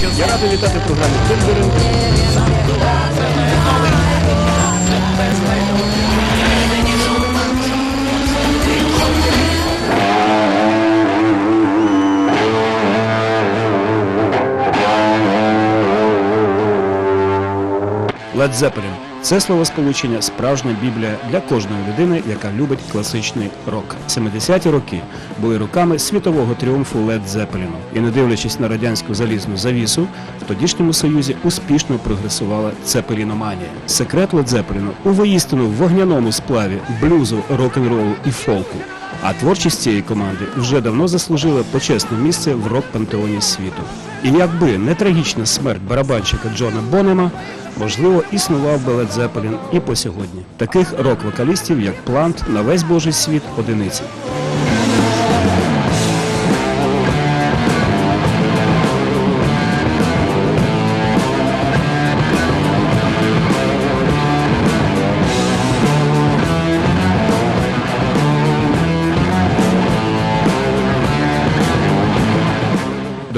Я радий вітати в програмі Тимберинг. Led Zeppelin – це словосполучення справжня біблія для кожної людини, яка любить класичний рок. 70-ті роки були роками світового тріумфу Led Zeppelin. І не дивлячись на радянську залізну завісу, в тодішньому союзі успішно прогресувала цепеліноманія. Секрет Led Zeppelin у воїстину вогняному сплаві блюзу, рок-н-ролу і фолку. А творчість цієї команди вже давно заслужила почесне місце в рок-пантеоні світу. І якби не трагічна смерть барабанщика Джона Бонема, можливо, існував би Led Zeppelin і по сьогодні. Таких рок-вокалістів, як Плант, на весь божий світ одиниці.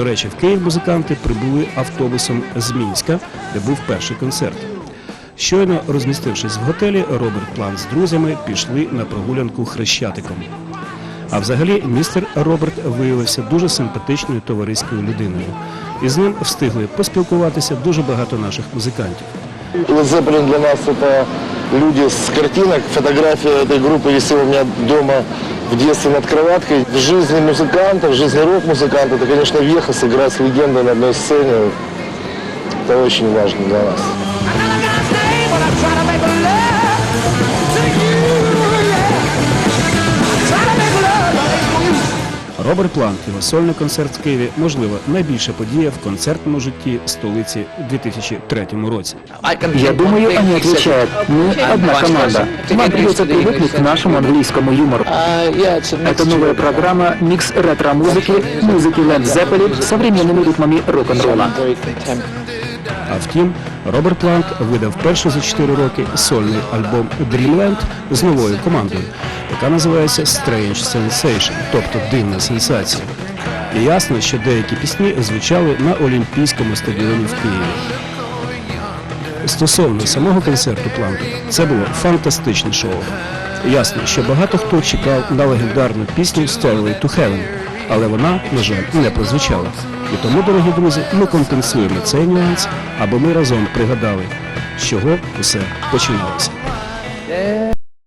До речі, в Київ музиканти прибули автобусом з Мінська, де був перший концерт. Щойно розмістившись в готелі, Роберт План з друзями пішли на прогулянку хрещатиком. А взагалі містер Роберт виявився дуже симпатичною товариською людиною. І з ним встигли поспілкуватися дуже багато наших музикантів. Led Zeppelin для нас это люди с картинок. Фотография этой группы висела у меня дома в детстве над кроваткой. В жизни музыканта, в жизни рок-музыканта, это, конечно, веха сыграть с легендой на одной сцене. Это очень важно для нас. Роберт Плант, його сольний концерт в Києві, можливо, найбільша подія в концертному житті столиці у 2003 році. Я думаю, они отвечают. Мы одна команда. Вам придется привыкнуть к нашему английскому юмору. Это новая программа «Микс ретро-музыки», музыки Led Zeppelin с современными ритмами рок-н-ролла. А втім, Роберт Плант видав перший за 4 роки сольний альбом Dreamland з новою командою, яка називається Strange Sensation, тобто дивна сенсація. І ясно, що деякі пісні звучали на Олімпійському стадіоні в Києві. Стосовно самого концерту Планта, це було фантастичне шоу. Ясно, що багато хто чекав на легендарну пісню Stairway to Heaven, але вона, на жаль, не прозвучала. І тому, дорогі друзі, ми компенсуємо цей нюанс, аби ми разом пригадали, з чого усе починалося.